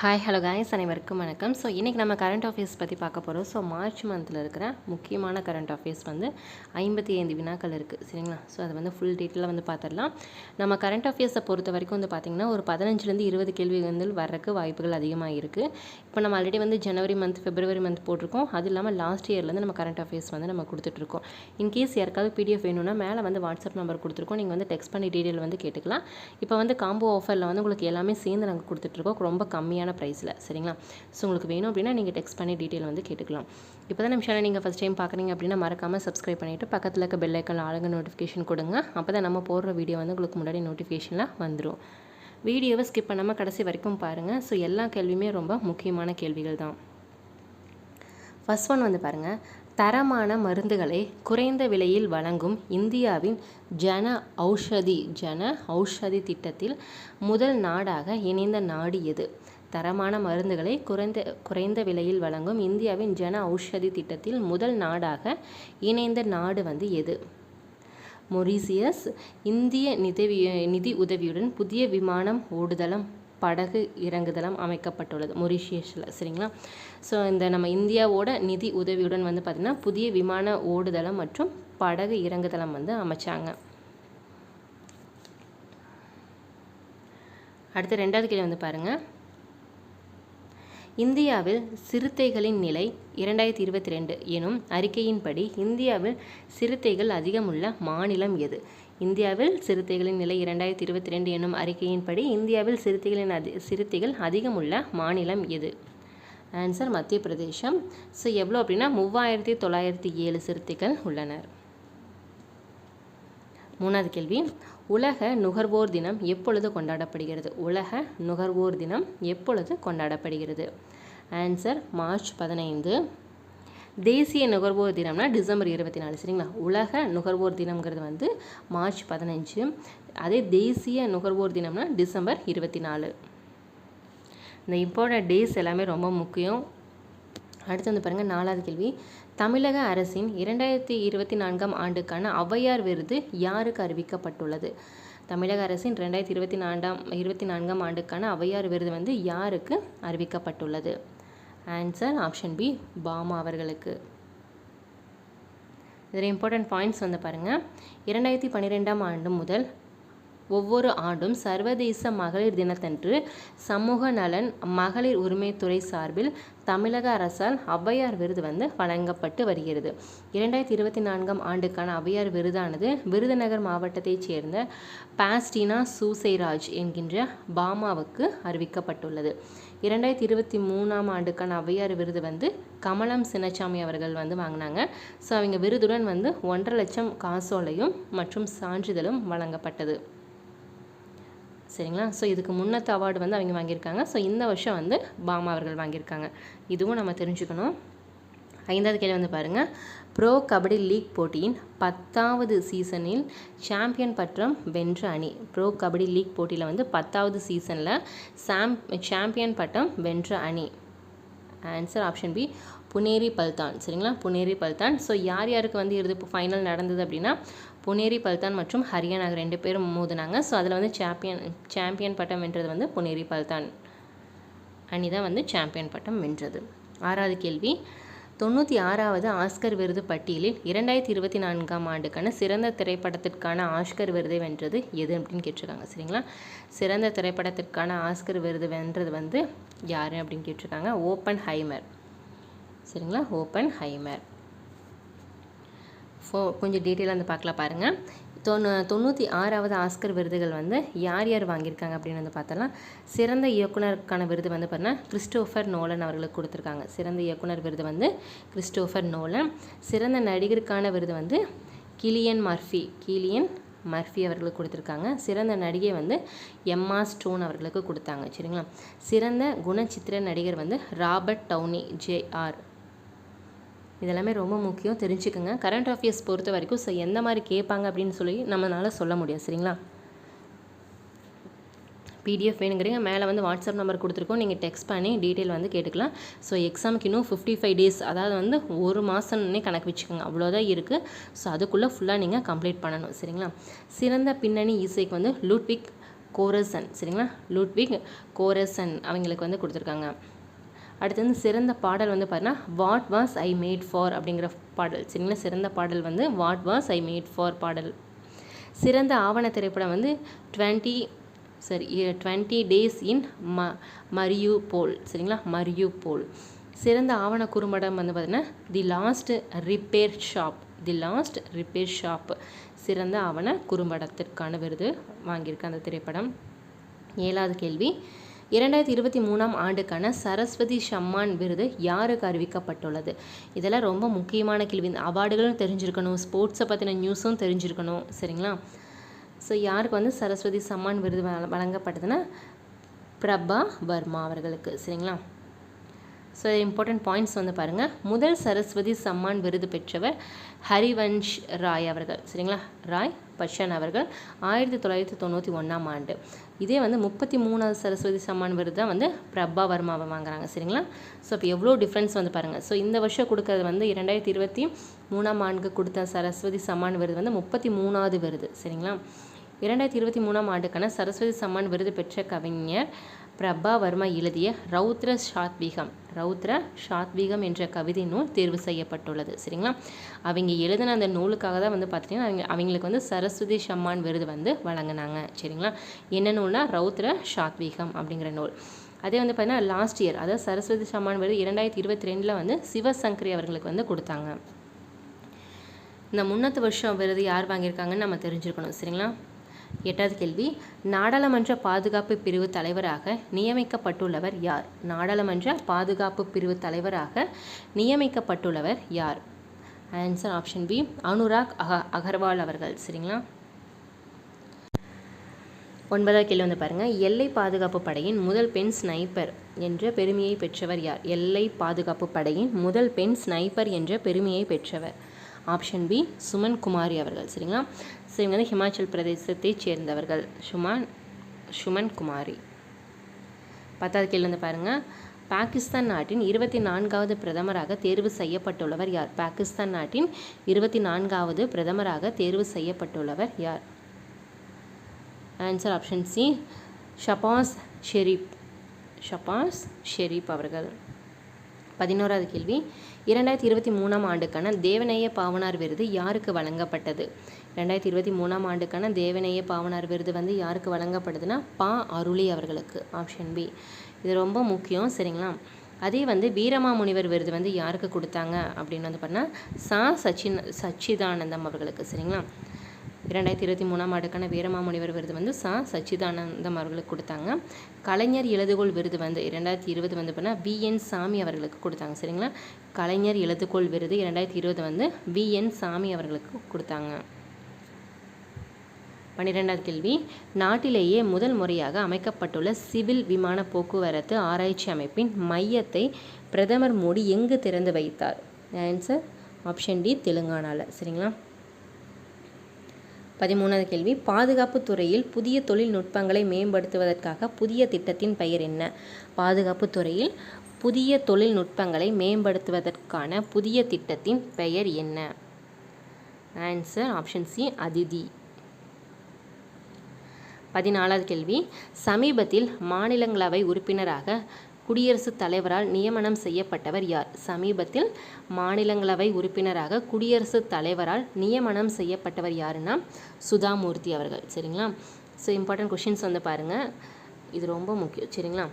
Hi hello guys அனைவருக்கும் வணக்கம். So இன்றைக்கி நம்ம கரண்ட் அஃபேர்ஸ் பற்றி பார்க்க போகிறோம் ஸோ மார்ச் மந்தில் இருக்கிற முக்கியமான கரண்ட் அஃபேர்ஸ் வந்து ஐம்பத்தி ஐந்து வினாக்கள் இருக்குது சரிங்களா? ஸோ அது வந்து ஃபுல் டீட்டெயிலாக வந்து பார்த்துடலாம் நம்ம கரண்ட் அஃபேர்ஸை பொறுத்த வரைக்கும் வந்து பார்த்திங்கன்னா ஒரு பதினஞ்சுலேருந்து இருபது கேள்வி வந்து வர்றதுக்கு வாய்ப்புகள் அதிகமாக இருக்குது இப்போ நம்ம ஆல்ரெடி வந்து ஜனவரி மந்த் பிப்ரவரி மந்த் போட்டிருக்கோம். அது இல்லாமல் லாஸ்ட் இயர்லேருந்து நம்ம கரண்ட் அஃபேர்ஸ் வந்து நம்ம கொடுத்துட்ருக்கோம் இன்கேஸ் யாருக்காவது பிடிஎஃப் வேணும்னா மேலே வந்து வாட்ஸ்அப் நம்பர் கொடுத்துருக்கோம். நீங்கள் வந்து டெக்ஸ்ட் பண்ணி டீட்டெயில் வந்து கேட்டுக்கலாம். இப்போ வந்து காம்போ ஆஃபரில் வந்து உங்களுக்கு எல்லாமே சேர்ந்து நாங்கள் கொடுத்துட்ருக்கோம் ரொம்ப கம்மியான ப்ரைஸில் சரிங்களா? ஸோ உங்களுக்கு வேணும் அப்படின்னா நீங்கள் டெக்ஸ்ட் பண்ணி டீட்டெயில் வந்து கேட்டுக்கலாம். இப்போ தான் நம்ம சேனல் நீங்கள் ஃபஸ்ட் டைம் பார்க்குறீங்க அப்படின்னா மறக்காமல் சப்ஸ்கிரைப் பண்ணிவிட்டு பக்கத்தில் இருக்க பெல் ஐக்கன் ஆளுங்க நோட்டிஃபிகேஷன் கொடுங்க. அப்போ தான் நம்ம போடுற வீடியோ வந்து உங்களுக்கு முன்னாடி நோட்டிஃபிகேஷனில் வந்துடும் வீடியோவை ஸ்கிப் பண்ணாமல் கடைசி வரைக்கும் பாருங்கள் ஸோ எல்லா கேள்வியுமே ரொம்ப முக்கியமான கேள்விகள் தான். ஃபஸ்ட் ஒன் வந்து பாருங்கள் தரமான மருந்துகளை குறைந்த விலையில் வழங்கும் இந்தியாவின் ஜன ஔஷதி ஜன ஔஷதி திட்டத்தில் முதல் நாடாக இணைந்த நாடு எது? தரமான மருந்துகளை குறைந்த குறைந்த விலையில் வழங்கும் இந்தியாவின் ஜன ஔஷதி திட்டத்தில் முதல் நாடாக இணைந்த நாடு வந்து எது? மொரீசியஸ் இந்திய நிதவி நிதி உதவியுடன் புதிய விமானம் ஓடுதளம் படகு இறங்குதளம் அமைக்கப்பட்டுள்ளது. மொரிஷியஸில் சரிங்களா? ஸோ இந்த நம்ம இந்தியாவோட நிதி உதவியுடன் வந்து பார்த்திங்கன்னா புதிய விமான ஓடுதளம் மற்றும் படகு இறங்குதளம் வந்து அமைச்சாங்க. அடுத்து ரெண்டாவது கேள்வி வந்து பாருங்கள் இந்தியாவில் சிறுத்தைகளின் நிலை இரண்டாயிரத்தி இருபத்தி ரெண்டு எனும் அறிக்கையின்படி இந்தியாவில் சிறுத்தைகள் அதிகமுள்ள மாநிலம் எது? இந்தியாவில் சிறுத்தைகளின் நிலை இரண்டாயிரத்தி இருபத்தி ரெண்டு எனும் அறிக்கையின்படி இந்தியாவில் சிறுத்தைகளின் அதி சிறுத்தைகள் அதிகமுள்ள மாநிலம் எது? ஆன்சர் மத்திய பிரதேசம். ஸோ எவ்வளோ அப்படின்னா மூவாயிரத்தி தொள்ளாயிரத்தி ஏழு சிறுத்தைகள் உள்ளனர். மூணாவது கேள்வி. உலக நுகர்வோர் தினம் எப்பொழுது கொண்டாடப்படுகிறது? உலக நுகர்வோர் தினம் எப்பொழுது கொண்டாடப்படுகிறது? ஆன்சர் மார்ச் பதினைந்து. தேசிய நுகர்வோர் தினம்னா டிசம்பர் இருபத்தி நாலு சரிங்களா? உலக நுகர்வோர் தினம்ங்கிறது வந்து மார்ச் பதினஞ்சு. அதே தேசிய நுகர்வோர் தினம்னா டிசம்பர் இருபத்தி நாலு. இந்த இம்பார்ட்டன்ட் டேஸ் எல்லாமே ரொம்ப முக்கியம். அடுத்து வந்து பாருங்கள் நாலாவது கேள்வி. தமிழக அரசின் இரண்டாயிரத்தி இருபத்தி நான்காம் ஆண்டுக்கான ஔவையார் விருது யாருக்கு அறிவிக்கப்பட்டுள்ளது? தமிழக அரசின் ரெண்டாயிரத்தி இருபத்தி நான்காம் இருபத்தி நான்காம் ஆண்டுக்கான ஔவையார் விருது வந்து யாருக்கு அறிவிக்கப்பட்டுள்ளது? ஆன்சர் ஆப்ஷன் பி பாமா அவர்களுக்கு. இதில் இம்பார்ட்டன்ட் பாயிண்ட்ஸ் வந்து பாருங்கள் இரண்டாயிரத்தி பன்னிரெண்டாம் ஆண்டு முதல் ஒவ்வொரு ஆண்டும் சர்வதேச மகளிர் தினத்தன்று சமூக நலன் மகளிர் உரிமைத்துறை சார்பில் தமிழக அரசால் ஔவையார் விருது வந்து வழங்கப்பட்டு வருகிறது. இரண்டாயிரத்தி இருபத்தி நான்காம் ஆண்டுக்கான ஔவையார் விருதானது விருதுநகர் மாவட்டத்தைச் சேர்ந்த பாஸ்டினா சூசைராஜ் என்கின்ற பாமாவுக்கு அறிவிக்கப்பட்டுள்ளது. இரண்டாயிரத்தி இருபத்தி மூணாம் ஆண்டுக்கான ஔவையார் விருது வந்து கமலம் சின்னசாமி அவர்கள் வந்து வாங்கினாங்க. ஸோ அவங்க விருதுடன் வந்து ஒன்றரை லட்சம் காசோலையும் மற்றும் சான்றிதழும் வழங்கப்பட்டது. சரிங்களா? ஸோ இதுக்கு முன்னத்து அவார்டு வந்து அவங்க வாங்கியிருக்காங்க. ஸோ இந்த வருஷம் வந்து பாமா அவர்கள் வாங்கியிருக்காங்க. இதுவும் நம்ம தெரிஞ்சுக்கணும். ஐந்தாவது கேள்வி வந்து பாருங்கள் ப்ரோ கபடி லீக் போட்டியின் பத்தாவது சீசனில் சாம்பியன் பட்டம் வென்ற அணி. ப்ரோ கபடி லீக் போட்டியில் வந்து பத்தாவது சீசனில் சாம் சாம்பியன் பட்டம் வென்ற அணி. Answer option B Puneri Paltan சரிங்களா? புனேரி பல்தான் ஸோ யார் யாருக்கு வந்து இறுதி இப்போ ஃபைனல் நடந்தது அப்படின்னா புனேரி பல்தான் மற்றும் ஹரியானா ரெண்டு பேரும் மோதினாங்க. ஸோ அதில் வந்து சாம்பியன் சாம்பியன் பட்டம் வென்றது வந்து புனேரி பல்தான் அணி தான் வந்து சாம்பியன் பட்டம் வென்றது. ஆறாவது கேள்வி தொண்ணூற்றி ஆறாவது ஆஸ்கர் விருது பட்டியலில் இரண்டாயிரத்தி இருபத்தி நான்காம் ஆண்டுக்கான சிறந்த திரைப்படத்திற்கான ஆஸ்கர் விருதை வென்றது எது அப்படின்னு கேட்டிருக்காங்க சரிங்களா? சிறந்த திரைப்படத்திற்கான ஆஸ்கர் விருது வென்றது வந்து யார் அப்படின்னு கேட்டிருக்காங்க? ஓப்பன் ஹைமர் சரிங்களா? ஓப்பன் ஹைமர் ஃபோ கொஞ்சம் டீட்டெயிலாக வந்து பார்க்கலாம் பாருங்கள் தொண்ணூ தொண்ணூற்றி ஆறாவது ஆஸ்கர் விருதுகள் வந்து யார் யார் வாங்கியிருக்காங்க அப்படின்னு வந்து பார்த்தலாம் சிறந்த இயக்குனருக்கான விருது வந்து பார்த்தீங்கன்னா கிறிஸ்டோஃபர் நோலன் அவர்களுக்கு கொடுத்துருக்காங்க. சிறந்த இயக்குனர் விருது வந்து கிறிஸ்டோஃபர் நோலன். சிறந்த நடிகருக்கான விருது வந்து கிலியன் மர்ஃபி கிலியன் மர்ஃபி அவர்களுக்கு கொடுத்துருக்காங்க. சிறந்த நடிகை வந்து எம்மா ஸ்டோன் அவர்களுக்கு கொடுத்தாங்க. சரிங்களா? சிறந்த குணச்சித்திர நடிகர் வந்து ராபர்ட் டவுனி ஜே ஆர். இதெல்லாமே ரொம்ப முக்கியம் தெரிஞ்சுக்கோங்க. கரண்ட் அஃபேர்ஸ் பொறுத்த வரைக்கும் ஸோ எந்த மாதிரி கேட்பாங்க அப்படின்னு சொல்லி நம்மளால் சொல்ல முடியும் சரிங்களா? பிடிஎஃப் வேணுங்கிறீங்க மேலே வந்து வாட்ஸ்அப் நம்பர் கொடுத்துருக்கோம். நீங்கள் டெக்ஸ்ட் பண்ணி டீட்டெயில் வந்து கேட்டுக்கலாம். ஸோ எக்ஸாமுக்கு இன்னும் ஃபிஃப்டி ஃபைவ் டேஸ் அதாவது வந்து ஒரு மாதம்னே கணக்கு வச்சுக்கோங்க. அவ்வளோதான் இருக்குது ஸோ அதுக்குள்ளே ஃபுல்லாக நீங்கள் கம்ப்ளீட் பண்ணணும். சரிங்களா? சிறந்த பின்னணி இசைக்கு வந்து லூட்விக் கோரசன் சரிங்களா? லூட்விக் கோரசன் அவங்களுக்கு வந்து கொடுத்துருக்காங்க. அடுத்து வந்து சிறந்த பாடல் வந்து பாருன்னா what was I made for அப்படிங்கிற பாடல். சரிங்களா? சிறந்த பாடல் வந்து what was I made for பாடல். சிறந்த ஆவண திரைப்படம் வந்து டுவெண்ட்டி சரி டுவெண்ட்டி டேஸ் இன் ம மரியு போல் சரிங்களா? மரியு போல் சிறந்த ஆவண குறும்படம் வந்து பார்த்திங்கன்னா the last repair shop the last repair shop சிறந்த ஆவண குறும்படத்திற்கான விருது வாங்கியிருக்கு அந்த திரைப்படம். ஏழாவது கேள்வி. இரண்டாயிரத்தி இருபத்தி மூணாம் ஆண்டுக்கான சரஸ்வதி சம்மான் விருது யாருக்கு அறிவிக்கப்பட்டுள்ளது? இதெல்லாம் ரொம்ப முக்கியமான கேள்வி. இந்த அவார்டுகளும் தெரிஞ்சிருக்கணும் ஸ்போர்ட்ஸை பற்றின நியூஸும் தெரிஞ்சிருக்கணும் சரிங்களா? ஸோ யாருக்கு வந்து சரஸ்வதி சம்மான் விருது வழங்கப்பட்டதுன்னா பிரபா வர்மா அவர்களுக்கு. சரிங்களா? ஸோ இம்பார்ட்டன்ட் பாயிண்ட்ஸ் வந்து பாருங்கள் முதல் சரஸ்வதி சம்மான் விருது பெற்றவர் ஹரிவன்ஷ் ராய் அவர்கள். சரிங்களா? ராய் பச்சன் அவர்கள். ஆயிரத்தி தொள்ளாயிரத்தி தொண்ணூற்றி ஒன்றாம் ஆண்டு. இதே வந்து முப்பத்தி மூணாவது சரஸ்வதி சம்மான் விருது தான் வந்து பிரபா வர்மாவை வாங்குறாங்க. சரிங்களா? ஸோ இப்போ எவ்வளோ டிஃப்ரென்ஸ் வந்து பாருங்கள் ஸோ இந்த வருஷம் கொடுக்கறது வந்து இரண்டாயிரத்தி இருபத்தி மூணாம் ஆண்டுக்கு கொடுத்த சரஸ்வதி சம்மான் விருது வந்து முப்பத்தி மூணாவது விருது. சரிங்களா? இரண்டாயிரத்தி இருபத்தி மூணாம் ஆண்டுக்கான சரஸ்வதி சம்மான் விருது பெற்ற கவிஞர் பிரபா வர்மா எழுதிய ரௌத்ர சாத்வீகம். ரௌத்ர சாத்வீகம் என்ற கவிதை நூல் தேர்வு செய்யப்பட்டுள்ளது. சரிங்களா? அவங்க எழுதின அந்த நூலுக்காக தான் வந்து பார்த்தீங்கன்னா அவங்க அவங்களுக்கு வந்து சரஸ்வதி சம்மான் விருது வந்து வழங்கினாங்க. சரிங்களா? என்ன நூல்னா ரௌத்ர சாத்வீகம் அப்படிங்கிற நூல். அதே வந்து பார்த்தீங்கன்னா லாஸ்ட் இயர் அதாவது சரஸ்வதி சம்மான் விருது இரண்டாயிரத்தி இருபத்தி ரெண்டில் வந்து சிவசங்கரி அவர்களுக்கு வந்து கொடுத்தாங்க. இந்த முன்னத்து வருஷம் விருது யார் வாங்கியிருக்காங்கன்னு நம்ம தெரிஞ்சுருக்கணும். சரிங்களா? எட்டாவது கேள்வி. நாடாளுமன்ற பாதுகாப்பு பிரிவு தலைவராக நியமிக்கப்பட்டுள்ளவர் யார்? நாடாளுமன்ற பாதுகாப்பு பிரிவு தலைவராக நியமிக்கப்பட்டுள்ளவர் யார்? ஆன்சர் ஆப்ஷன் பி அனுராக் அக அகர்வால் அவர்கள். சரிங்களா? ஒன்பதாவது கேள்வி வந்து பாருங்கள் எல்லை பாதுகாப்பு படையின் முதல் பெண் ஸ்னைப்பர் என்ற பெருமையை பெற்றவர் யார்? எல்லை பாதுகாப்பு படையின் முதல் பெண் ஸ்னைப்பர் என்ற பெருமையை பெற்றவர். ஆப்ஷன் பி சுமன் குமாரி அவர்கள் சரிங்களா? ஸோ இவங்க வந்து ஹிமாச்சல் பிரதேசத்தை சேர்ந்தவர்கள். சுமன் சுமன் குமாரி. பத்தாவது கேள்வி வந்து பாருங்கள் பாகிஸ்தான் நாட்டின் இருபத்தி நான்காவது பிரதமராக தேர்வு செய்யப்பட்டுள்ளவர் யார்? பாகிஸ்தான் நாட்டின் இருபத்தி நான்காவது பிரதமராக தேர்வு செய்யப்பட்டுள்ளவர் யார்? Answer option C Shehbaz Sharif. Shehbaz Sharif அவர்கள். பதினோராவது கேள்வி. இரண்டாயிரத்தி இருபத்தி மூணாம் ஆண்டுக்கான தேவநேய பாவனார் விருது யாருக்கு வழங்கப்பட்டது? ரெண்டாயிரத்தி இருபத்தி மூணாம் ஆண்டுக்கான தேவநேய பாவனார் விருது வந்து யாருக்கு வழங்கப்படுதுன்னா பா. அருளி அவர்களுக்கு ஆப்ஷன் பி. இது ரொம்ப முக்கியம் சரிங்களா? அதே வந்து வீரமாமுனிவர் விருது வந்து யாருக்கு கொடுத்தாங்க அப்படின்னு வந்து பார்த்தா சா. சச்சின் சச்சிதானந்தம் அவர்களுக்கு சரிங்களா? இரண்டாயிரத்தி இருபத்தி மூணாம் ஆண்டுக்கான வீரமாமுனிவர் விருது வந்து சா. சச்சிதானந்தம் அவர்களுக்கு கொடுத்தாங்க. கலைஞர் எழுதுகோள் விருது வந்து இரண்டாயிரத்தி இருபது வந்து அப்படின்னா வி. என். சாமி அவர்களுக்கு கொடுத்தாங்க. சரிங்களா? கலைஞர் எழுதுகோள் விருது இரண்டாயிரத்தி இருபது வந்து வி. என். சாமி அவர்களுக்கு கொடுத்தாங்க. பன்னிரெண்டாவது கேள்வி. நாட்டிலேயே முதல் முறையாக அமைக்கப்பட்டுள்ள சிவில் விமான போக்குவரத்து ஆராய்ச்சி அமைப்பின் மையத்தை பிரதமர் மோடி எங்கு திறந்து வைத்தார்? ஆன்சர் ஆப்ஷன் டி தெலுங்கானாவில் சரிங்களா? பதிமூணாவது கேள்வி. பாதுகாப்பு துறையில் புதிய தொழில்நுட்பங்களை மேம்படுத்துவதற்காக புதிய திட்டத்தின் பெயர் என்ன? பாதுகாப்பு துறையில் புதிய தொழில்நுட்பங்களை மேம்படுத்துவதற்கான புதிய திட்டத்தின் பெயர் என்ன? Answer option C Aditi. பதினாலாவது கேள்வி. சமீபத்தில் மாநிலங்களவை உறுப்பினராக குடியரசுத் தலைவரால் நியமனம் செய்யப்பட்டவர் யார்? சமீபத்தில் மாநிலங்களவை உறுப்பினராக குடியரசுத் தலைவரால் நியமனம் செய்யப்பட்டவர் யாருன்னா சுதாமூர்த்தி அவர்கள். சரிங்களா? ஸோ இம்பார்ட்டன்ட் கொஷின்ஸ் வந்து பாருங்கள் இது ரொம்ப முக்கியம். சரிங்களா?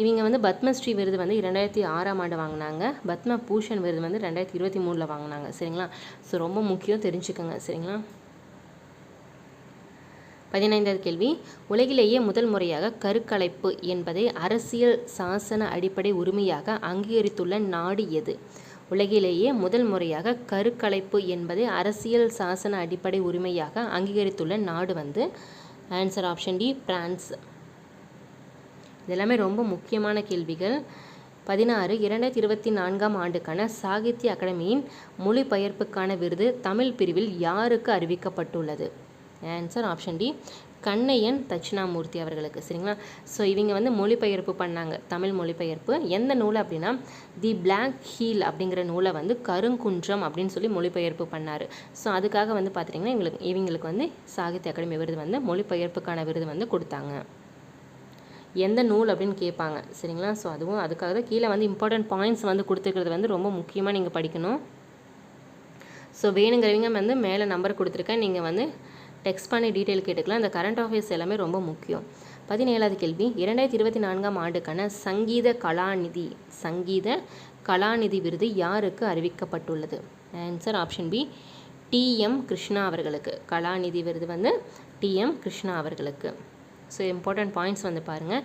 இவங்க வந்து பத்மஸ்ரீ விருது வந்து இரண்டாயிரத்தி ஆறாம் ஆண்டு வாங்கினாங்க. பத்ம பூஷன் விருது வந்து ரெண்டாயிரத்தி இருபத்தி மூணில் வாங்கினாங்க. சரிங்களா? ஸோ ரொம்ப முக்கியம் தெரிஞ்சுக்கோங்க. சரிங்களா? பதினைந்தாவது கேள்வி. உலகிலேயே முதல் முறையாக கருக்கலைப்பு என்பதை அரசியல் சாசன அடிப்படை உரிமையாக அங்கீகரித்துள்ள நாடு எது? உலகிலேயே முதல் முறையாக கருக்கலைப்பு என்பதை அரசியல் சாசன அடிப்படை உரிமையாக அங்கீகரித்துள்ள நாடு வந்து ஆன்சர் ஆப்ஷன் டி பிரான்ஸ். இதெல்லாமே ரொம்ப முக்கியமான கேள்விகள். பதினாறு இரண்டாயிரத்தி இருபத்தி நான்காம் ஆண்டுக்கான சாகித்ய அகாடமியின் மொழிபெயர்ப்புக்கான விருது தமிழ் பிரிவில் யாருக்கு அறிவிக்கப்பட்டுள்ளது? Answer option D Kannaiyan Dakshinamurthy அவர்களுக்கு சரிங்களா? ஸோ இவங்க வந்து மொழிபெயர்ப்பு பண்ணாங்க. தமிழ் மொழிபெயர்ப்பு. எந்த நூல் அப்படின்னா தி பிளாக் ஹீல் அப்படிங்கிற நூலை வந்து கருங்குன்றம் அப்படின்னு சொல்லி மொழிபெயர்ப்பு பண்ணார். ஸோ அதுக்காக வந்து பார்த்துட்டிங்கன்னா இவங்களுக்கு இவங்களுக்கு வந்து சாகித்ய அகாடமி விருது வந்து மொழிபெயர்ப்புக்கான விருது வந்து கொடுத்தாங்க. எந்த நூல் அப்படின்னு கேட்பாங்க சரிங்களா? ஸோ அதுவும் அதுக்காக தான் கீழே வந்து இம்பார்ட்டன்ட் பாயிண்ட்ஸ் வந்து கொடுத்துருக்கிறது வந்து ரொம்ப முக்கியமாக நீங்கள் படிக்கணும். ஸோ வேணுங்கிறவங்க வந்து மேலே நம்பர் கொடுத்துருக்கேன். நீங்கள் வந்து டெக்ஸ்ட் பண்ணி டீட்டெயில் கேட்டுக்கலாம். இந்த கரண்ட் அஃபேர்ஸ் எல்லாமே ரொம்ப முக்கியம். பதினேழாவது கேள்வி. இரண்டாயிரத்தி இருபத்தி நான்காம் ஆண்டுக்கான சங்கீத கலாநிதி சங்கீத கலாநிதி விருது யாருக்கு அறிவிக்கப்பட்டுள்ளது? Answer option B T M Krishna அவர்களுக்கு. கலாநிதி விருது வந்து டிஎம் கிருஷ்ணா அவர்களுக்கு. ஸோ இம்பார்ட்டன்ட் பாயிண்ட்ஸ் வந்து பாருங்கள்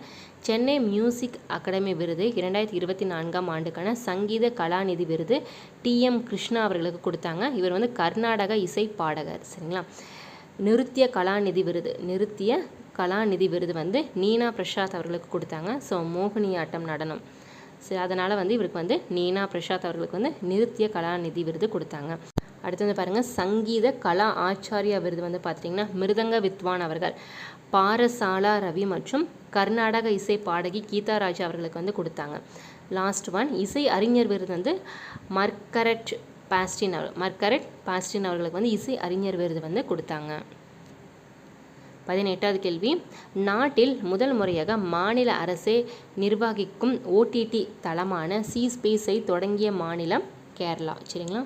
சென்னை மியூசிக் அகாடமி விருது இரண்டாயிரத்தி இருபத்தி நான்காம் ஆண்டுக்கான சங்கீத கலாநிதி விருது டிஎம் கிருஷ்ணா அவர்களுக்கு கொடுத்தாங்க. இவர் வந்து கர்நாடக இசை பாடகர். சரிங்களா? நிருத்திய கலாநிதி விருது. நிருத்திய கலாநிதி விருது வந்து நீனா பிரசாத் அவர்களுக்கு கொடுத்தாங்க. ஸோ மோகினியாட்டம் நடனம். ஸோ அதனால் வந்து இவருக்கு வந்து நீனா பிரசாத் அவர்களுக்கு வந்து நிருத்திய கலாநிதி விருது கொடுத்தாங்க. அடுத்து வந்து பாருங்கள் சங்கீத கலா ஆச்சாரியா விருது வந்து பார்த்திங்கன்னா மிருதங்க வித்வான் அவர்கள் பாரசாலா ரவி மற்றும் கர்நாடக இசை பாடகி கீதா ராஜா அவர்களுக்கு வந்து கொடுத்தாங்க. லாஸ்ட் ஒன் இசை அறிஞர் விருது வந்து மர்கரட் பாஸ்டின் அவர் மர்கரெட் பாஸ்டின் அவர்களுக்கு வந்து இசை அறிஞர் விருது வந்து கொடுத்தாங்க. பதினெட்டாவது கேள்வி. நாட்டில் முதல் முறையாக மாநில அரசே நிர்வகிக்கும் ஓடிடி தளமான சி ஸ்பேஸை தொடங்கிய மாநிலம் கேரளா. சரிங்களா?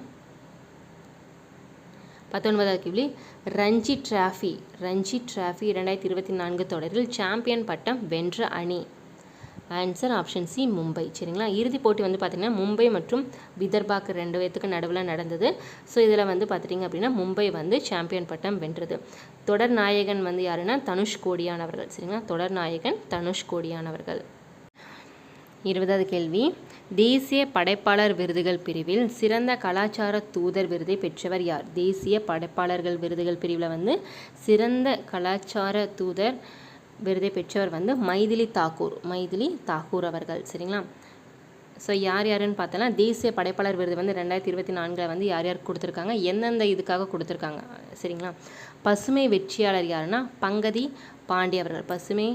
பத்தொன்பதாவது கேள்வி. ரஞ்சி டிராஃபி ரஞ்சி டிராஃபி இரண்டாயிரத்தி இருபத்தி நான்கு தொடரில் சாம்பியன் பட்டம் வென்ற அணி ஆன்சர் ஆப்ஷன் சி மும்பை. சரிங்களா? இறுதிப் போட்டி வந்து பார்த்திங்கன்னா மும்பை மற்றும் விதர்பாக்கு ரெண்டு பேத்துக்கு நடுவில் நடந்தது. ஸோ இதில் வந்து பார்த்துட்டிங்க அப்படின்னா மும்பை வந்து சாம்பியன் பட்டம் வென்றது. தொடர் நாயகன் வந்து யாருன்னா தனுஷ் கோடியானவர்கள். சரிங்களா? தொடர் நாயகன் தனுஷ் கோடியானவர்கள். இருபதாவது கேள்வி. தேசிய படைப்பாளர் விருதுகள் பிரிவில் சிறந்த கலாச்சார தூதர் விருதை பெற்றவர் யார்? தேசிய படைப்பாளர்கள் விருதுகள் பிரிவில் வந்து சிறந்த கலாச்சார தூதர் விருதை பெற்றவர் வந்து மைதிலி தாக்கூர் மைதிலி தாக்கூர் அவர்கள் சரிங்களா? ஸோ யார் யாருன்னு பார்த்தோன்னா தேசிய படைப்பாளர் விருது வந்து ரெண்டாயிரத்தி இருபத்தி நான்கில் வந்து யார் யார் கொடுத்துருக்காங்க எந்தெந்த இதுக்காக கொடுத்துருக்காங்க சரிங்களா? பசுமை வெற்றியாளர் யாருன்னா பங்கதி பாண்டிய அவர்கள். பசுமை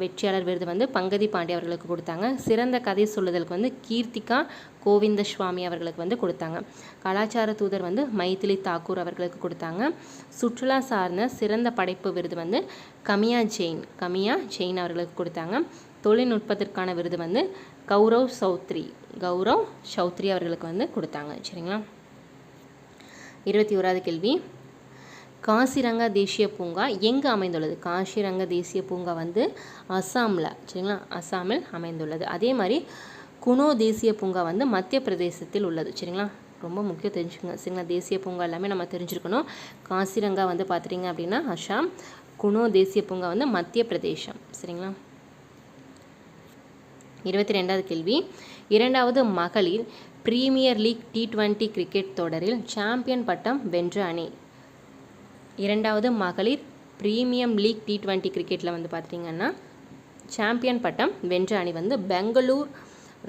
வெற்றியாளர் விருது வந்து பங்கதி பாண்டிய அவர்களுக்கு கொடுத்தாங்க. சிறந்த கதை சொல்லுதலுக்கு வந்து கீர்த்திகா கோவிந்த சுவாமி அவர்களுக்கு வந்து கொடுத்தாங்க. கலாச்சார தூதர் வந்து மைதிலி தாக்கூர் அவர்களுக்கு கொடுத்தாங்க. சுற்றுலா சார்ந்த சிறந்த படைப்பு விருது வந்து கமியா ஜெயின் கமியா ஜெயின் அவர்களுக்கு கொடுத்தாங்க. தொழில்நுட்பத்திற்கான விருது வந்து கௌரவ் சௌத்ரி கௌரவ் சௌத்ரி அவர்களுக்கு வந்து கொடுத்தாங்க. சரிங்களா? இருபத்தி ஓராவது கேள்வி. காசிரங்கா தேசிய பூங்கா எங்கே அமைந்துள்ளது? காசிரங்கா தேசிய பூங்கா வந்து அஸ்ஸாமில் சரிங்களா? அஸ்ஸாமில் அமைந்துள்ளது. அதே மாதிரி குனோ தேசிய பூங்கா வந்து மத்திய பிரதேசத்தில் உள்ளது. சரிங்களா? ரொம்ப முக்கியம் தெரிஞ்சுக்கோங்க. சரிங்களா? தேசிய பூங்கா எல்லாமே நம்ம தெரிஞ்சுருக்கணும். காசிரங்கா வந்து பார்த்துட்டிங்க அப்படின்னா அஷாம் குனோ தேசிய பூங்கா வந்து மத்திய பிரதேசம். சரிங்களா? இருபத்தி ரெண்டாவது கேள்வி. இரண்டாவது மகளிர் premier league T twenty cricket தொடரில் சாம்பியன் பட்டம் வென்ற அணி. இரண்டாவது மகளிர் பிரீமியம் லீக் டி டுவெண்ட்டி கிரிக்கெட்டில் வந்து பார்த்துட்டிங்கன்னா சாம்பியன் பட்டம் வென்ற அணி வந்து பெங்களூர்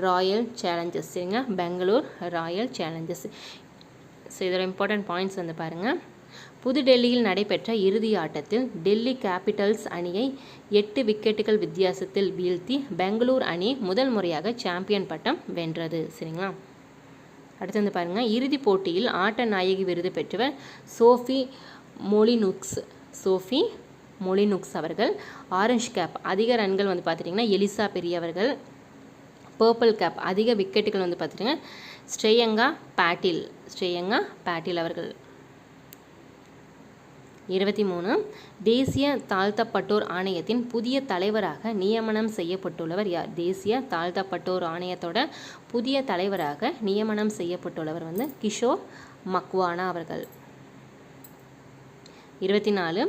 ராயல் சேலஞ்சஸ் சரிங்க? பெங்களூர் ராயல் சேலஞ்சஸ் ஸோ இதோட இம்பார்ட்டன்ட் பாயிண்ட்ஸ் வந்து பாருங்கள் புதுடெல்லியில் நடைபெற்ற இறுதி ஆட்டத்தில் டெல்லி கேபிட்டல்ஸ் அணியை எட்டு விக்கெட்டுகள் வித்தியாசத்தில் வீழ்த்தி பெங்களூர் அணி முதல் முறையாக சாம்பியன் பட்டம் வென்றது. சரிங்களா? அடுத்து வந்து பாருங்கள் இறுதிப் போட்டியில் ஆட்ட நாயகி விருது பெற்றவர் சோஃபி மொலினுக்ஸ். சோஃபி மொலினுக்ஸ் அவர்கள் ஆரஞ்சு கேப் அதிக ரன்கள் வந்து பார்த்துட்டிங்கன்னா எலிசா பெரிய அவர்கள் பர்பிள் கேப் அதிக விக்கெட்டுகள் வந்து பார்த்துட்டிங்கன்னா ஸ்ரேயங்கா பாட்டில் ஸ்ரேயங்கா பாட்டில் அவர்கள். இருபத்தி மூணு. தேசிய தாழ்த்தப்பட்டோர் ஆணையத்தின் புதிய தலைவராக நியமனம் செய்யப்பட்டுள்ளவர் யார்? தேசிய தாழ்த்தப்பட்டோர் ஆணையத்தோட புதிய தலைவராக நியமனம் செய்யப்பட்டுள்ளவர் வந்து கிஷோர் மக்வானா அவர்கள். இருபத்தி நாலு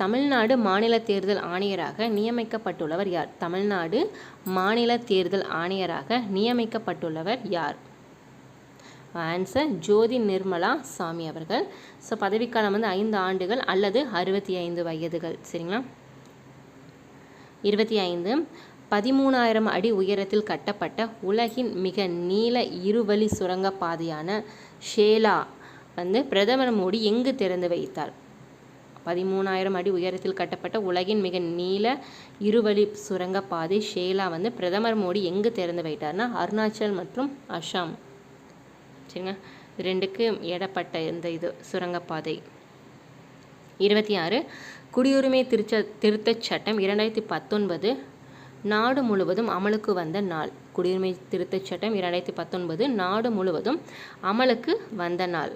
தமிழ்நாடு மாநில தேர்தல் ஆணையராக நியமிக்கப்பட்டுள்ளவர் யார்? தமிழ்நாடு மாநில தேர்தல் ஆணையராக நியமிக்கப்பட்டுள்ளவர் யார்? ஆன்சர் ஜோதி நிர்மலா சாமி அவர்கள். ஸோ பதவிக்காலம் வந்து ஐந்து ஆண்டுகள் அல்லது அறுபத்தி ஐந்து வயதுகள். சரிங்களா? இருபத்தி ஐந்து பதிமூணாயிரம் அடி உயரத்தில் கட்டப்பட்ட உலகின் மிக நீள இருவழி சுரங்க பாதையான ஷேலா வந்து பிரதமர் மோடி எங்கு திறந்து வைத்தார்? பதிமூணாயிரம் அடி உயரத்தில் கட்டப்பட்ட உலகின் மிக நீள இருவழி சுரங்கப்பாதை ஷேலா வந்து பிரதமர் மோடி எங்கு திறந்து வைத்தார்னா? அருணாச்சல் மற்றும் அஸ்ஸாம் சரிங்க? ரெண்டுக்கு இடப்பட்ட இந்த இது சுரங்கப்பாதை இருபத்தி ஆறு குடியுரிமை திருச்ச திருத்தச் சட்டம் இரண்டாயிரத்தி பத்தொன்பது நாடு முழுவதும் அமலுக்கு வந்த நாள். குடியுரிமை திருத்தச் சட்டம் இரண்டாயிரத்தி பத்தொன்பது நாடு முழுவதும் அமலுக்கு வந்த நாள்.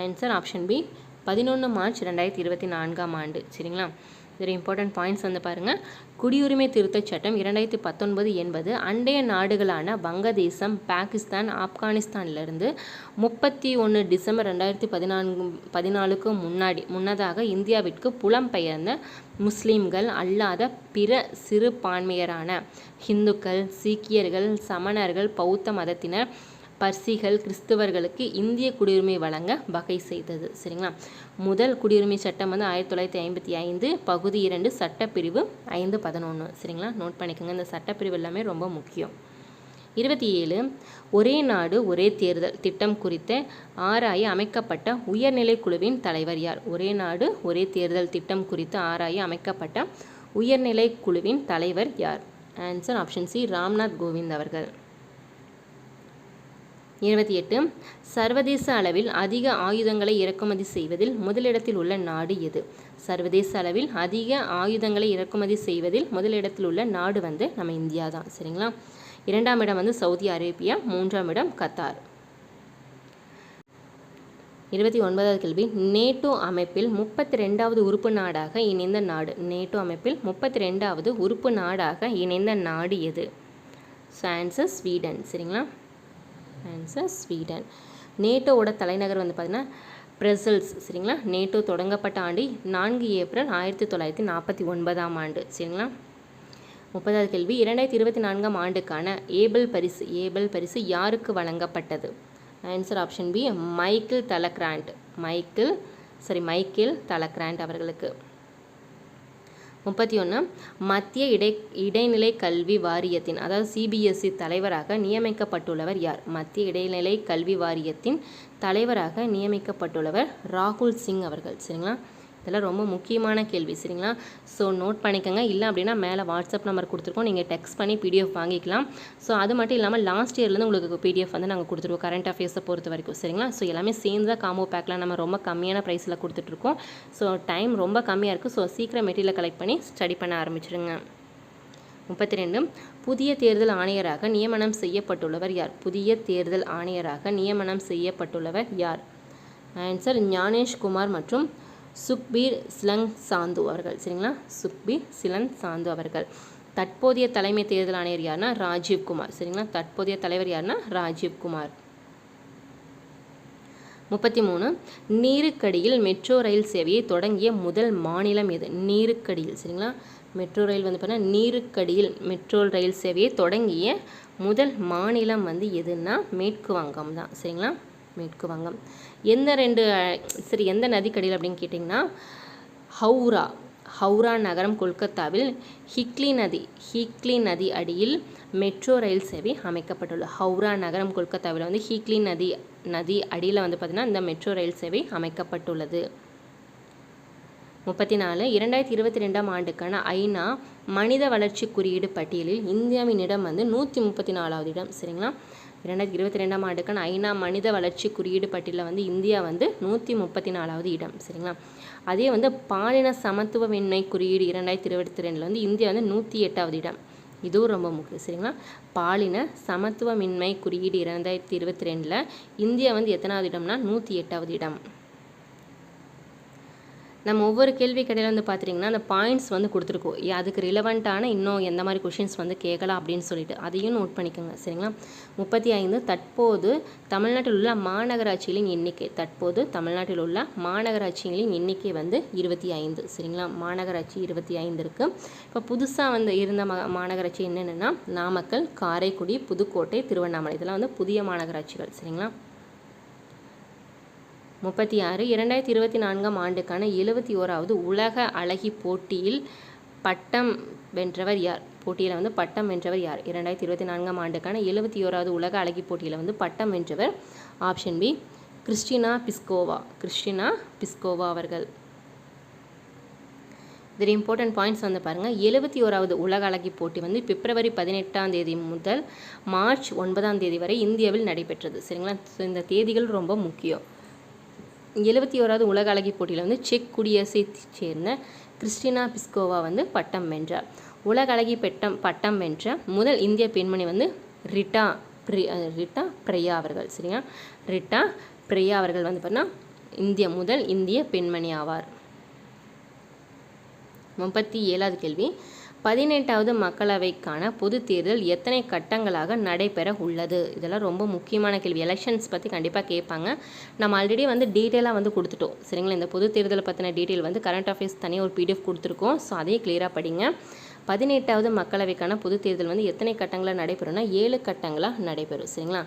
ஆன்சர் ஆப்ஷன் பி பதினொன்று மார்ச் ரெண்டாயிரத்தி இருபத்தி நான்காம் ஆண்டு. சரிங்களா? இதில் இம்பார்ட்டன்ட் பாயிண்ட்ஸ் வந்து பாருங்கள் குடியுரிமை திருத்தச் சட்டம் இரண்டாயிரத்தி பத்தொன்பது என்பது அண்டைய நாடுகளான வங்கதேசம் பாகிஸ்தான் ஆப்கானிஸ்தானிலிருந்து முப்பத்தி ஒன்று டிசம்பர் ரெண்டாயிரத்தி பதினான்கு பதினாலுக்கு முன்னாடி முன்னதாக இந்தியாவிற்கு புலம்பெயர்ந்த முஸ்லீம்கள் அல்லாத பிற சிறுபான்மையரான ஹிந்துக்கள் சீக்கியர்கள் சமணர்கள் பௌத்த மதத்தினர் பர்சிகள் கிறிஸ்தவர்களுக்கு இந்திய குடியுரிமை வழங்க வகை செய்தது. சரிங்களா? முதல் குடியுரிமை சட்டம் வந்து ஆயிரத்தி தொள்ளாயிரத்தி ஐம்பத்தி ஐந்து பகுதி இரண்டு சட்டப்பிரிவு ஐந்து பதினொன்று சரிங்களா? நோட் பண்ணிக்கோங்க. இந்த சட்டப்பிரிவு எல்லாமே ரொம்ப முக்கியம். இருபத்தி ஏழு ஒரே நாடு ஒரே தேர்தல் திட்டம் குறித்த ஆராய அமைக்கப்பட்ட உயர்நிலை குழுவின் தலைவர் யார்? ஒரே நாடு ஒரே தேர்தல் திட்டம் குறித்து ஆராய அமைக்கப்பட்ட உயர்நிலை குழுவின் தலைவர் யார்? Answer option C Ramnath Kovind அவர்கள். இருபத்தி எட்டு. சர்வதேச அளவில் அதிக ஆயுதங்களை இறக்குமதி செய்வதில் முதலிடத்தில் உள்ள நாடு எது? சர்வதேச அளவில் அதிக ஆயுதங்களை இறக்குமதி செய்வதில் முதலிடத்தில் உள்ள நாடு வந்து நம்ம இந்தியா தான். சரிங்களா? இரண்டாம் இடம் வந்து சவுதி அரேபியா மூன்றாம் இடம் கத்தார். இருபத்தி ஒன்பதாவது கேள்வி. நேட்டோ அமைப்பில் முப்பத்தி ரெண்டாவது உறுப்பு நாடாக இணைந்த நாடு. நேட்டோ அமைப்பில் முப்பத்தி ரெண்டாவது உறுப்பு நாடாக இணைந்த நாடு எது? Answer Sweden. சரிங்களா? ஆன்சர் ஸ்வீடன் நேட்டோவோட தலைநகர் வந்து பார்த்திங்கன்னா பிரசல்ஸ் சரிங்களா? நேட்டோ தொடங்கப்பட்ட ஆண்டு நான்கு ஏப்ரல் ஆயிரத்தி தொள்ளாயிரத்தி நாற்பத்தி ஒன்பதாம் ஆண்டு சரிங்களா? முப்பதாவது கேள்வி. இரண்டாயிரத்தி இருபத்தி நான்காம் ஆண்டுக்கான ஏபல் பரிசு ஏபல் பரிசு யாருக்கு வழங்கப்பட்டது? Answer option B Michael Talagrand Michael sorry Michael Talagrand அவர்களுக்கு. முப்பத்தி ஒன்று மத்திய இடை இடைநிலை கல்வி வாரியத்தின் அதாவது சிபிஎஸ்இ தலைவராக நியமிக்கப்பட்டுள்ளவர் யார்? மத்திய இடைநிலை கல்வி வாரியத்தின் தலைவராக நியமிக்கப்பட்டுள்ளவர் ராகுல் சிங் அவர்கள். சரிங்களா? இதெல்லாம் ரொம்ப முக்கியமான கேள்வி சரிங்களா? ஸோ நோட் பண்ணிக்கோங்க. இல்லை அப்படின்னா மேலே வாட்ஸ்அப் நம்பர் கொடுத்துருக்கோம். நீங்கள் டெக்ஸ்ட் பண்ணி பிடிஎஃப் வாங்கிக்கலாம். ஸோ அது மட்டும் இல்லாமல் லாஸ்ட் இயர்லேருந்து உங்களுக்கு பிடிஎஃப் வந்து நாங்கள் கொடுத்துருவோம் கரண்ட் அஃபேர்ஸை பொறுத்த வரைக்கும் சரிங்களா? ஸோ எல்லாமே சேர்ந்து தான் காம்போ பேக்கில் நம்ம ரொம்ப கம்மியான ப்ரைஸில் கொடுத்துட்ருக்கோம். ஸோ டைம் ரொம்ப கம்மியாக இருக்குது ஸோ சீக்கிரம் மெட்டீரியல் கலெக்ட் பண்ணி ஸ்டடி பண்ண ஆரம்பிச்சிடுங்க முப்பத்தி ரெண்டு புதிய தேர்தல் ஆணையராக நியமனம் செய்யப்பட்டுள்ளவர் யார்? புதிய தேர்தல் ஆணையராக நியமனம் செய்யப்பட்டுள்ளவர் யார்? ஆன்சர் ஞானேஷ் குமார் மற்றும் சுக்பீர் சிலங் சாந்து அவர்கள். சரிங்களா? சுக்பீர் சிலங் சாந்து அவர்கள். தற்போதைய தலைமை தேர்தல் ஆணையர் யாருன்னா? ராஜீவ்குமார் சரிங்களா? தற்போதைய தலைவர் யாருன்னா? ராஜீவ்குமார் முப்பத்தி மூணு. நீருக்கடியில் மெட்ரோ ரயில் சேவையை தொடங்கிய முதல் மாநிலம் எது? நீருக்கடியில். சரிங்களா? மெட்ரோ ரயில் வந்து பார்த்தீங்கன்னா நீருக்கடியில் மெட்ரோ ரயில் சேவையை தொடங்கிய முதல் மாநிலம் வந்து எதுன்னா? மேற்கு வங்கம் தான். சரிங்களா? மேற்கு எந்த ரெண்டு சரி எந்த நதிக்கடியில் அப்படின்னு கேட்டிங்கன்னா ஹவுரா ஹவுரா நகரம் கொல்கத்தாவில் ஹிக்லி நதி ஹிக்லி நதி அடியில் மெட்ரோ ரயில் சேவை அமைக்கப்பட்டுள்ளது. ஹவுரா நகரம் கொல்கத்தாவில் வந்து ஹிக்லி நதி நதி அடியில் வந்து பார்த்திங்கன்னா இந்த மெட்ரோ ரயில் சேவை அமைக்கப்பட்டுள்ளது. முப்பத்தி நாலு இரண்டாயிரத்தி இருபத்தி ரெண்டாம் ஆண்டுக்கான ஐநா மனித வளர்ச்சி குறியீடு பட்டியலில் இந்தியாவின் இடம் வந்து நூற்றி முப்பத்தி நாலாவது இடம். சரிங்களா? இரண்டாயிரத்தி இருபத்தி ரெண்டாம் ஆண்டுக்கான ஐநா மனித வளர்ச்சி குறியீடு பட்டியலில் வந்து இந்தியா வந்து நூற்றி முப்பத்தி நாலாவது இடம் சரிங்களா? அதே வந்து பாலின சமத்துவமின்மை குறியீடு இரண்டாயிரத்தி இருபத்தி ரெண்டில் வந்து இந்தியா வந்து நூற்றி எட்டாவது இடம். இதுவும் ரொம்ப முக்கியம் சரிங்களா? பாலின சமத்துவமின்மை குறியீடு இரண்டாயிரத்தி இருபத்தி ரெண்டில் இந்தியா வந்து எத்தனாவது இடம்னா நூற்றி எட்டாவது இடம். நம்ம ஒவ்வொரு கேள்வி கடையில் வந்து பார்த்துட்டிங்கன்னா அந்த பாயிண்ட்ஸ் வந்து கொடுத்துருக்கோம். அதுக்கு ரிலவெண்ட்டான இன்னும் எந்த மாதிரி கொஷின்ஸ் வந்து கேட்கலாம் அப்படின்னு சொல்லிட்டு அதையும் நோட் பண்ணிக்கோங்க. சரிங்களா? முப்பத்தி ஐந்து தற்போது தமிழ்நாட்டில் உள்ள மாநகராட்சிகளின் எண்ணிக்கை. தற்போது தமிழ்நாட்டில் உள்ள மாநகராட்சிகளின் எண்ணிக்கை வந்து இருபத்தி ஐந்து. சரிங்களா? மாநகராட்சி இருபத்தி ஐந்து இருக்குது இப்போ புதுசாக வந்து இருந்த மா மாநகராட்சி என்னென்னா நாமக்கல் காரைக்குடி புதுக்கோட்டை திருவண்ணாமலை. இதெல்லாம் வந்து புதிய மாநகராட்சிகள். சரிங்களா? முப்பத்தி ஆறு இரண்டாயிரத்தி இருபத்தி நான்காம் ஆண்டுக்கான எழுபத்தி ஓராவது உலக அழகி போட்டியில் பட்டம் வென்றவர் யார்? போட்டியில் வந்து பட்டம் வென்றவர் யார்? இரண்டாயிரத்தி இருபத்தி நான்காம் ஆண்டுக்கான எழுபத்தி ஓராவது உலக அழகி போட்டியில் வந்து பட்டம் வென்றவர் option B Kristina Pliskova. Kristina Pliskova அவர்கள். இதில் இம்பார்ட்டன்ட் பாயிண்ட்ஸ் வந்து பாருங்கள் எழுபத்தி ஓராவது உலக அழகி போட்டி வந்து பிப்ரவரி பதினெட்டாம் தேதி முதல் மார்ச் ஒன்பதாம் தேதி வரை இந்தியாவில் நடைபெற்றது. சரிங்களா? ஸோ இந்த தேதிகள் ரொம்ப முக்கியம். எழுபத்தி ஓராவது உலக அழகி போட்டியில் வந்து செக் குடியரசை சேர்ந்த கிறிஸ்டினா பிஸ்கோவா வந்து பட்டம் வென்றார். உலக அழகி பட்டம் பட்டம் வென்ற முதல் இந்திய பெண்மணி வந்து ரிட்டா ப்ரி ரிட்டா பிரியா அவர்கள் சரிங்களா? ரிட்டா பிரியா அவர்கள் வந்து பார்த்தீங்கன்னா இந்திய முதல் இந்திய பெண்மணி ஆவார். முப்பத்தி ஏழாவது கேள்வி. பதினெட்டாவது மக்களவைக்கான பொது தேர்தல் எத்தனை கட்டங்களாக நடைபெற உள்ளது? இதெல்லாம் ரொம்ப முக்கியமான கேள்வி. எலெக்ஷன்ஸ் பற்றி கண்டிப்பாக கேட்பாங்க. நம்ம ஆல்ரெடி வந்து டீட்டெயிலாக வந்து கொடுத்துட்டோம். சரிங்களா? இந்த பொது தேர்தலை பற்றின டீட்டெயில் வந்து கரண்ட் அஃபேர்ஸ் தனியாக ஒரு பிடிஎஃப் கொடுத்துருக்கோம். ஸோ அதையே கிளியராக படிங்க. பதினெட்டாவது மக்களவைக்கான பொது தேர்தல் வந்து எத்தனை கட்டங்களாக நடைபெறும்னா ஏழு கட்டங்களாக நடைபெறும். சரிங்களா?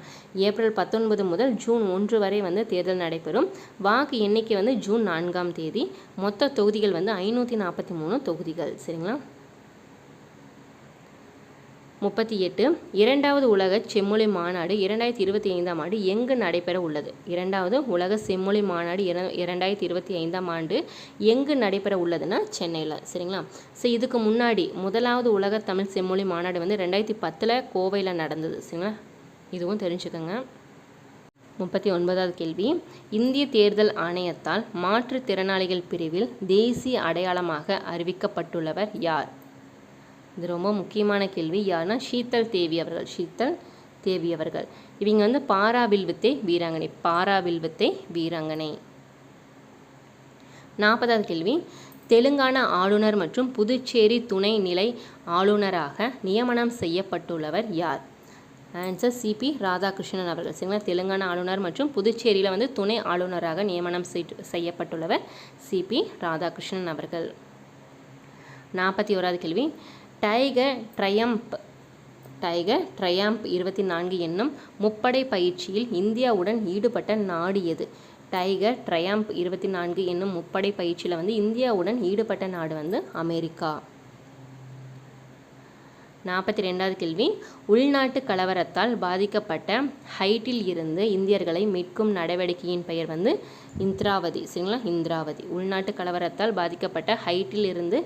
ஏப்ரல் பத்தொன்பது முதல் ஜூன் ஒன்று வரை வந்து தேர்தல் நடைபெறும். வாக்கு எண்ணிக்கை வந்து ஜூன் நான்காம் தேதி. மொத்த தொகுதிகள் வந்து ஐநூற்றி நாற்பத்தி மூணு தொகுதிகள். சரிங்களா? முப்பத்தி எட்டு இரண்டாவது உலக செம்மொழி மாநாடு இரண்டாயிரத்தி இருபத்தி ஐந்தாம் ஆண்டு எங்கு நடைபெற உள்ளது? இரண்டாவது உலக செம்மொழி மாநாடு இர இரண்டாயிரத்தி இருபத்தி ஐந்தாம் ஆண்டு எங்கு நடைபெற உள்ளதுன்னா சென்னையில் சரிங்களா? ஸோ இதுக்கு முன்னாடி முதலாவது உலக தமிழ் செம்மொழி மாநாடு வந்து ரெண்டாயிரத்தி பத்தில் கோவையில் நடந்தது சரிங்களா? இதுவும் தெரிஞ்சுக்கோங்க. முப்பத்தி ஒன்பதாவது கேள்வி. இந்திய தேர்தல் ஆணையத்தால் மாற்றுத்திறனாளிகள் பிரிவில் தேசிய அடையாளமாக அறிவிக்கப்பட்டுள்ளவர் யார்? இது ரொம்ப முக்கியமான கேள்வி. யாருன்னா ஷீத்தல் தேவி அவர்கள் ஷீத்தல் தேவி அவர்கள். இவங்க வந்து பாரா வில்வித்தை வீராங்கனை பாரா வில்வித்தை வீராங்கனை. நாற்பதாவது கேள்வி. தெலுங்கானா ஆளுநர் மற்றும் புதுச்சேரி துணை நிலை ஆளுநராக நியமனம் செய்யப்பட்டுள்ளவர் யார்? ஆன்சர் சிபி ராதாகிருஷ்ணன் அவர்கள். சரிங்களா? தெலுங்கானா ஆளுநர் மற்றும் புதுச்சேரியில் வந்து துணை ஆளுநராக நியமனம் செய்யப்பட்டுள்ளவர் சிபி ராதாகிருஷ்ணன் அவர்கள். நாற்பத்தி ஓராவது கேள்வி. டைகர் ட்ரையம்ப் டைகர் ட்ரையம்ப் இருபத்தி நான்கு என்னும் முப்படை பயிற்சியில் இந்தியாவுடன் ஈடுபட்ட நாடு எது? டைகர் ட்ரையம்ப் இருபத்தி நான்கு என்னும் முப்படை பயிற்சியில் வந்து இந்தியாவுடன் ஈடுபட்ட நாடு வந்து அமெரிக்கா. நாற்பத்தி ரெண்டாவது கேள்வி. உள்நாட்டு கலவரத்தால் பாதிக்கப்பட்ட ஹைட்டில் இருந்து இந்தியர்களை மீட்கும் நடவடிக்கையின் பெயர் வந்து இந்திராவதி சரிங்களா? இந்திராவதி. உள்நாட்டு கலவரத்தால் பாதிக்கப்பட்ட ஹைட்டில் இருந்து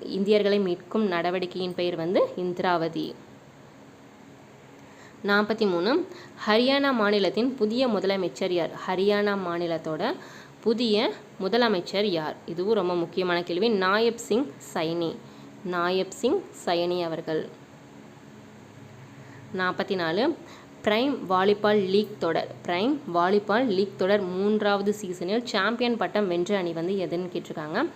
இந்தியர்களை மீட்கும் நடவடிக்கையின் பெயர் வந்து இந்திராவதி. நாற்பத்தி மூணு ஹரியானா மாநிலத்தின் புதிய முதலமைச்சர் யார்? ஹரியானா மாநிலத்தோட புதிய முதலமைச்சர் யார்? இதுவும் ரொம்ப முக்கியமான கேள்வி. நாயப் சிங் சைனி. நாயப் சிங் சைனி அவர்கள். நாற்பத்தி நாலு பிரைம் வாலிபால் லீக் தொடர். பிரைம் வாலிபால் லீக் தொடர் மூன்றாவது சீசனில் சாம்பியன் பட்டம் வென்ற அணி வந்து எதுன்னு கேட்டிருக்காங்க?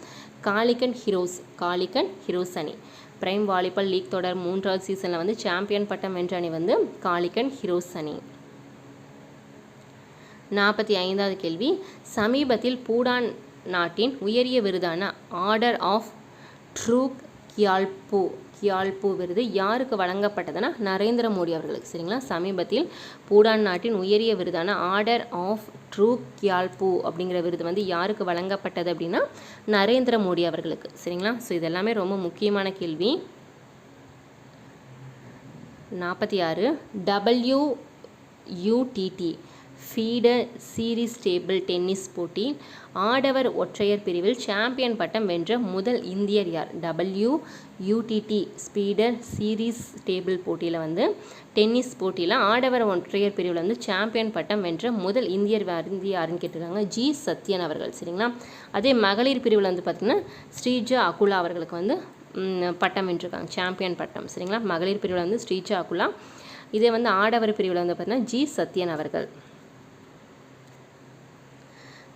காளிகன் ஹீரோஸ் காளிகன் ஹீரோஸ் அணி. பிரைம் வாலிபால் லீக் தொடர் மூன்றாவது சீசனில் வந்து சாம்பியன் பட்டம் வென்ற அணி வந்து காளிகன் ஹீரோஸ் அணி. நாற்பத்தி ஐந்தாவது கேள்வி. சமீபத்தில் பூடான் நாட்டின் உயரிய விருதான ஆர்டர் ஆஃப் ட்ரூக் கியால்பூ கியால்பூ விருது யாருக்கு வழங்கப்பட்டதுன்னா நரேந்திர மோடி அவர்களுக்கு சரிங்களா? சமீபத்தில் பூடான் நாட்டின் உயரிய விருதான ஆர்டர் ஆஃப் ட்ரூ கியால்பூ அப்படிங்கிற விருது வந்து யாருக்கு வழங்கப்பட்டது அப்படின்னா நரேந்திர மோடி அவர்களுக்கு சரிங்களா? ஸோ இதெல்லாமே ரொம்ப முக்கியமான கேள்வி. நாற்பத்தி ஆறு W UTT feeder series table tennis போட்டி. ஆடவர் ஒற்றையர் பிரிவில் சாம்பியன் பட்டம் வென்ற முதல் இந்தியர் யார்? W UTT feeder series table போட்டியில் வந்து டென்னிஸ் போட்டியில் ஆடவர் ஒற்றையர் பிரிவில் வந்து சாம்பியன் பட்டம் வென்ற முதல் இந்தியர் வந்து யாருன்னு கேட்டிருக்காங்க? ஜி சத்யன் அவர்கள் சரிங்களா? அதே மகளிர் பிரிவில் வந்து பார்த்திங்கன்னா ஸ்ரீஜா அகுலா அவர்களுக்கு வந்து பட்டம் வென்றிருக்காங்க. சாம்பியன் பட்டம் சரிங்களா? மகளிர் பிரிவில் வந்து ஸ்ரீஜா அகுலா. இதே வந்து ஆடவர் பிரிவில் வந்து பார்த்தீங்கன்னா ஜி சத்யன் அவர்கள்.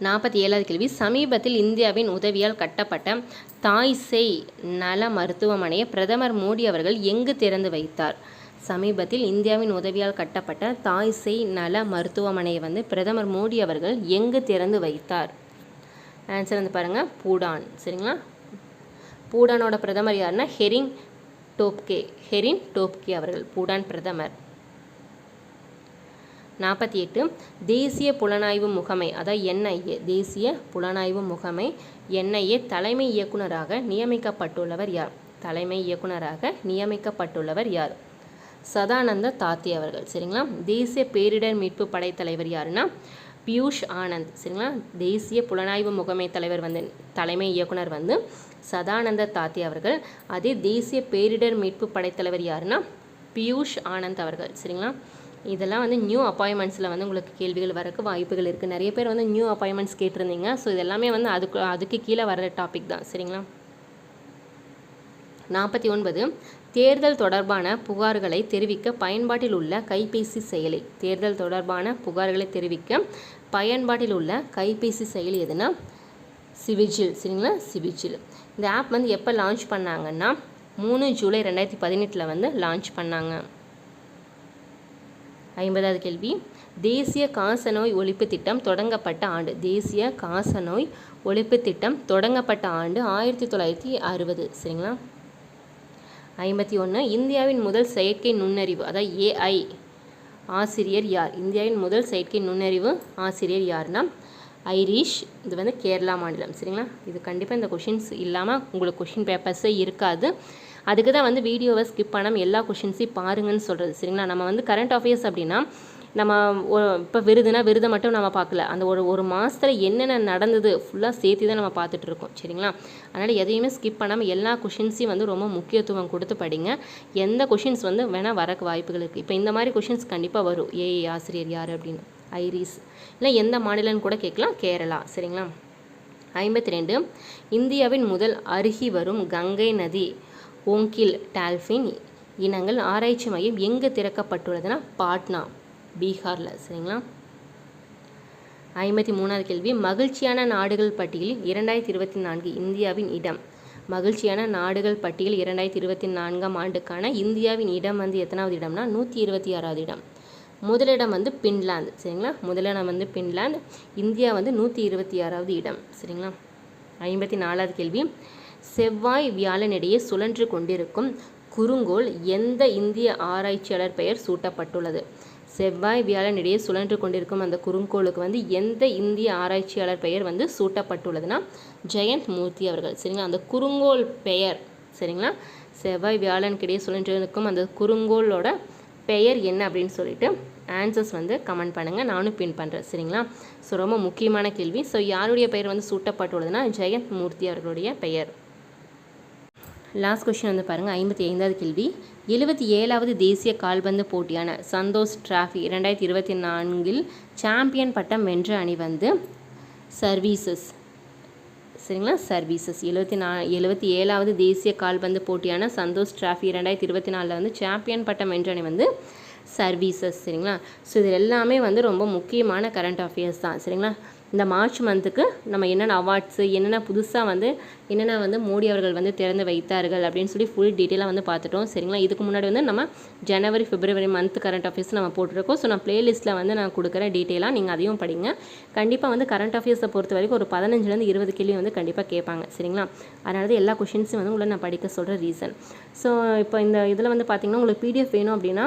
நாற்பத்தி ஏழாவது கேள்வி. சமீபத்தில் இந்தியாவின் உதவியால் கட்டப்பட்ட தாய்சேய் நல மருத்துவமனையை பிரதமர் மோடி அவர்கள் எங்கு திறந்து வைத்தார்? சமீபத்தில் இந்தியாவின் உதவியால் கட்டப்பட்ட தாய்சேய் நல மருத்துவமனையை வந்து பிரதமர் மோடி அவர்கள் எங்கு திறந்து வைத்தார்? ஆன்சர் வந்து பாருங்கள் பூடான். சரிங்களா? பூடானோட பிரதமர் யாருன்னா? ஹெரிங் டோப்கே. ஹெரின் டோப்கே அவர்கள் பூடான் பிரதமர். நாற்பத்தி எட்டு தேசிய புலனாய்வு முகமை அதாவது என்ஐஏ தேசிய புலனாய்வு முகமை என்ஐஏ தலைமை இயக்குனராக நியமிக்கப்பட்டுள்ளவர் யார்? தலைமை இயக்குனராக நியமிக்கப்பட்டுள்ளவர் யார்? சதானந்த தாத்தி அவர்கள் சரிங்களா? தேசிய பேரிடர் மீட்பு படை தலைவர் யாருன்னா? பியூஷ் ஆனந்த் சரிங்களா? தேசிய புலனாய்வு முகமை தலைவர் வந்து தலைமை இயக்குனர் வந்து சதானந்த தாத்தி அவர்கள். அதே தேசிய பேரிடர் மீட்பு படைத்தலைவர் யாருன்னா? பியூஷ் ஆனந்த் அவர்கள் சரிங்களா? இதெல்லாம் வந்து நியூ அப்பாயின்மெண்ட்ஸில் வந்து உங்களுக்கு கேள்விகள் வரக்கு வாய்ப்புகள் இருக்குது நிறைய பேர் வந்து நியூ அப்பாயின்மெண்ட்ஸ் கேட்டிருந்தீங்க. ஸோ இதெல்லாமே வந்து அதுக்கு அதுக்கு கீழே வர டாபிக் தான். சரிங்களா? நாற்பத்தி ஒன்பது. தேர்தல் தொடர்பான புகார்களை தெரிவிக்க பயன்பாட்டில் உள்ள கைபேசி செயலி. தேர்தல் தொடர்பான புகார்களை தெரிவிக்க பயன்பாட்டில் உள்ள கைபேசி செயலி எதுனா சிவிஜில். சரிங்களா? சிவிஜில். இந்த ஆப் வந்து எப்போ லான்ச் பண்ணாங்கன்னா மூணு ஜூலை ரெண்டாயிரத்தி பதினெட்டில் வந்து லான்ச் பண்ணாங்க. ஐம்பதாவது கேள்வி. தேசிய காசநோய் ஒழிப்பு திட்டம் தொடங்கப்பட்ட ஆண்டு. தேசிய காசநோய் ஒழிப்பு திட்டம் தொடங்கப்பட்ட ஆண்டு ஆயிரத்தி தொள்ளாயிரத்தி அறுபது. சரிங்களா? ஐம்பத்தி ஒன்று இந்தியாவின் முதல் செயற்கை நுண்ணறிவு அதாவது ஏஐ ஆசிரியர் யார்? இந்தியாவின் முதல் செயற்கை நுண்ணறிவு ஆசிரியர் யாருன்னா ஐரிஷ் இது வந்து கேரளா மாநிலம் சரிங்களா? இது கண்டிப்பாக இந்த கொஷின்ஸ் இல்லாமல் உங்களுக்கு கொஷின் பேப்பர்ஸே இருக்காது. அதுக்கு தான் வந்து வீடியோவை ஸ்கிப் பண்ணாமல் எல்லா கொஷின்ஸையும் பாருங்கன்னு சொல்கிறது சரிங்களா? நம்ம வந்து கரண்ட் அஃபேர்ஸ் அப்படின்னா நம்ம இப்போ விருதுனா விருதை மட்டும் நம்ம பார்க்கல. அந்த ஒரு ஒரு மாதத்தில் என்னென்ன நடந்தது ஃபுல்லாக சேர்த்து தான் நம்ம பார்த்துட்ருக்கோம் சரிங்களா? அதனால் எதையுமே ஸ்கிப் பண்ணாமல் எல்லா கொஷின்ஸையும் வந்து ரொம்ப முக்கியத்துவம் கொடுத்து படிங்க. எந்த கொஷின்ஸ் வந்து வேணால் வரக்கு வாய்ப்புகள் இருக்குது இப்போ இந்த மாதிரி கொஷின்ஸ் கண்டிப்பாக வரும். ஏஐ ஆசிரியர் யார் அப்படின்னு. ஐரிஸ். இல்லை எந்த மாநிலம்னு கூட கேட்கலாம். கேரளா. சரிங்களா? ஐம்பத்தி ரெண்டு இந்தியாவின் முதல் அருகி வரும் கங்கை நதி ஓங்கில் டால்ஃபின் இனங்கள் ஆராய்ச்சி மையம் எங்கே திறக்கப்பட்டுள்ளதுன்னா பாட்னா பீகாரில். சரிங்களா? ஐம்பத்தி மூணாவது கேள்வி. மகிழ்ச்சியான நாடுகள் பட்டியலில் இரண்டாயிரத்தி இருபத்தி நான்கு இந்தியாவின் இடம். மகிழ்ச்சியான நாடுகள் பட்டியல் இரண்டாயிரத்தி இருபத்தி நான்காம் ஆண்டுக்கான இந்தியாவின் இடம் வந்து எத்தனாவது இடம்னா நூற்றி இருபத்தி ஆறாவது இடம். முதலிடம் வந்து பின்லாந்து சரிங்களா? முதலிடம் வந்து பின்லாந்து இந்தியா வந்து நூற்றி இருபத்தி ஆறாவது இடம் சரிங்களா? ஐம்பத்தி நாலாவது கேள்வி. செவ்வாய் வியாழனிடையே சுழன்று கொண்டிருக்கும் குறுங்கோள் எந்த இந்திய ஆராய்ச்சியாளர் பெயர் சூட்டப்பட்டுள்ளது? செவ்வாய் வியாழன் இடையே சுழன்று கொண்டிருக்கும் அந்த குறுங்கோளுக்கு வந்து எந்த இந்திய ஆராய்ச்சியாளர் பெயர் வந்து சூட்டப்பட்டுள்ளதுன்னா ஜெயந்த் மூர்த்தி அவர்கள் சரிங்களா? அந்த குறுங்கோள் பெயர் சரிங்களா? செவ்வாய் வியாழனுக்கிடையே சுழன்று இருக்கும் அந்த குறுங்கோளோட பெயர் என்ன அப்படின்னு சொல்லிட்டு ஆன்சர்ஸ் வந்து கமெண்ட் பண்ணுங்கள் நானும் பின் பண்ணுறேன் சரிங்களா? ஸோ ரொம்ப முக்கியமான கேள்வி. ஸோ யாருடைய பெயர் வந்து சூட்டப்பட்டுள்ளதுன்னா ஜெயந்த் மூர்த்தி அவர்களுடைய பெயர். லாஸ்ட் கொஷின் வந்து பாருங்கள் ஐம்பத்தி ஐந்தாவது கேள்வி. எழுபத்தி ஏழாவது தேசிய கால்பந்து போட்டியான சந்தோஷ் டிராஃபி இரண்டாயிரத்தி இருபத்தி நான்கில் சாம்பியன் பட்டம் வென்ற அணி வந்து சர்வீசஸ். சரிங்களா? சர்வீசஸ். எழுபத்தி நா எழுபத்தி ஏழாவது தேசிய கால்பந்து போட்டியான சந்தோஷ் டிராஃபி இரண்டாயிரத்தி இருபத்தி நாலில் வந்து சாம்பியன் பட்டம் வென்ற அணி வந்து சர்வீசஸ் சரிங்களா? ஸோ இது எல்லாமே வந்து ரொம்ப முக்கியமான கரண்ட் அஃபேர்ஸ் தான் சரிங்களா? இந்த மார்ச் மந்த்துக்கு நம்ம என்னென்ன அவார்ட்ஸு என்னென்ன புதுசாக வந்து என்னென்ன வந்து மோடி அவர்கள் வந்து திறந்து வைத்தார்கள் அப்படின்னு சொல்லி ஃபுல் டீட்டெயிலாக வந்து பார்த்துட்டோம் சரிங்களா? இதுக்கு முன்னாடி வந்து நம்ம January February month current affairs நம்ம போட்டிருக்கோம். ஸோ நான் ப்ளேலிஸ்ட்டில் வந்து நான் கொடுக்குற டீட்டெயிலாக நீங்கள் அதையும் படிங்க. கண்டிப்பாக வந்து கரண்ட் அஃபேர்ஸை பொறுத்த வரைக்கும் ஒரு பதினஞ்சுலேருந்து இருபது கேள்வி வந்து கண்டிப்பாக கேட்பாங்க சரிங்களா? அதனால தான் எல்லா கொஷின்ஸும் வந்து உங்களை நான் படிக்க சொல்கிற ரீசன் ஸோ இப்போ இந்த இதில் வந்து பார்த்திங்கன்னா உங்களுக்கு பிடிஎஃப் வேணும் அப்படின்னா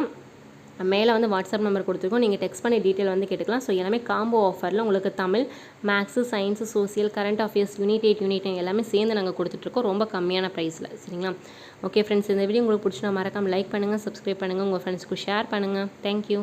மேலே வந்து வாட்ஸ்அப் நம்பர் கொடுத்துருக்கோம். நீங்கள் டெக்ஸ்ட் பண்ணி டீட்டெயில் வந்து கேட்டுக்கலாம். ஸோ எல்லாமே காம்போ ஆஃபரில் உங்களுக்கு Tamil maths science social current affairs unit eight unit எல்லாமே சேர்ந்து நாங்கள் கொடுத்துட்ருக்கோம். ரொம்ப கம்மியான ப்ரைஸில் சரிங்களா? ஓகே ஃப்ரெண்ட்ஸ் இந்த வீடியோ உங்களுக்கு பிடிச்சினா மறக்காமல் லைக் பண்ணுங்கள் சப்ஸ்கிரைப் பண்ணுங்கள் உங்கள் ஃப்ரெண்ட்ஸ்க்கு ஷேர் பண்ணுங்கள் தேங்க்யூ